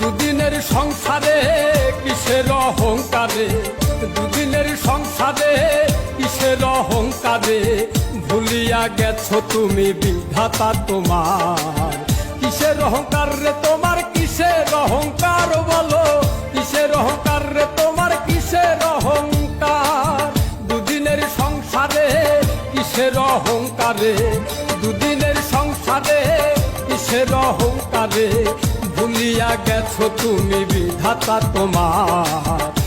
দুদিনের সংসারে কিসের অহংকারে? দুদিনের সংসারে কিসের অহংকারে? ভুলিয়া গেছো তুমি বিধাতা তোমার। কিসের অহংকার রে তোমার, কিসের অহংকার বলো? কিসের অহংকার রে তোমার, কিসের অহংকার? দুদিনের সংসারে কিসের অহংকারে? দুদিনের সংসারে কিসের অহংকারে? ভুলিয়া গেছো তুমি বিধাতা তোমার।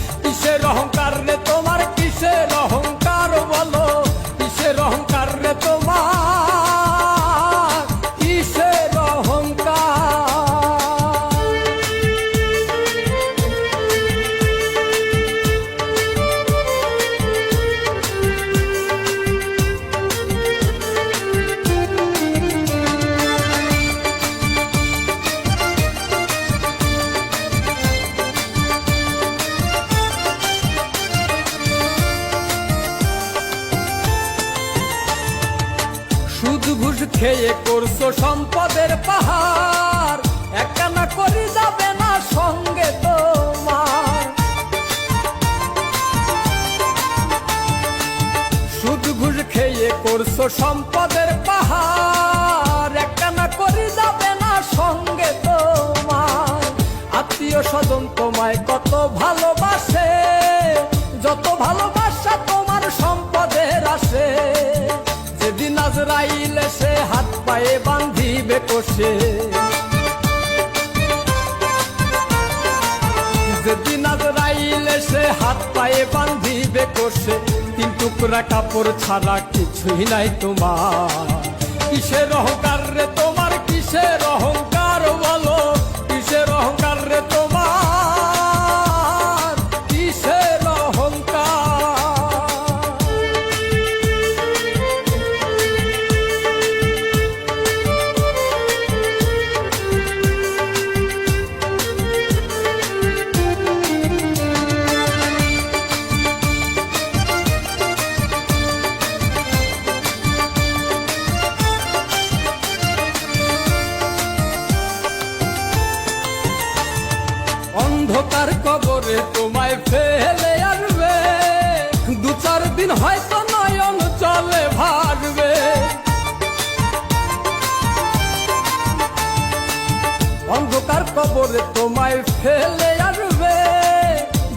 সুদ ঘুষ খেয়ে করছ সম্পদের পাহাড়। একখানা করি যাবে না সঙ্গে তোমার। সুদ ঘুষ খেয়ে করছ সম্পদের পাহাড়। একখানা করি যাবে না সঙ্গে তোমার। আত্মীয় স্বজন তোমায় কত ভালোবাসে, যত ভালোবাসা হাত পায়ে বান্ধিবে কষে তিন টুকরা কাপড় ছাড়া কিছুই নাই তোমার। কিসের অহংকার অন্ধকার কবরে তোমায় ফেলে আসবে দু চার দিন হয়তো নয়ন চলে ভাগবে। অন্ধকার কবরে তোমায় ফেলে আসবে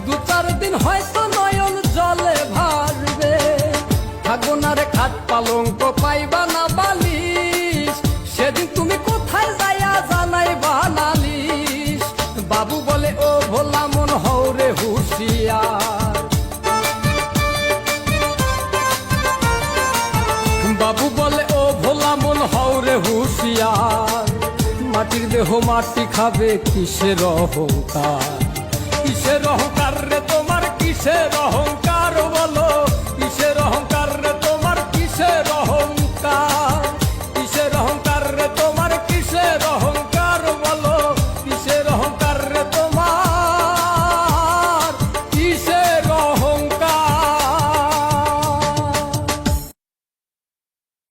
দু চার দিন হয়তো নয়ন জলে ভাসবে আগুনারে খাট পালঙ্ক পাইবা না বালিশ। সেদিন তুমি কোথায় যাইয়া জানাই বানালিস বাবু বলে দেহ মাটি খাবে কিসের অহংকার? কিসের অহংকার রে তোমার কিসের অহংকার?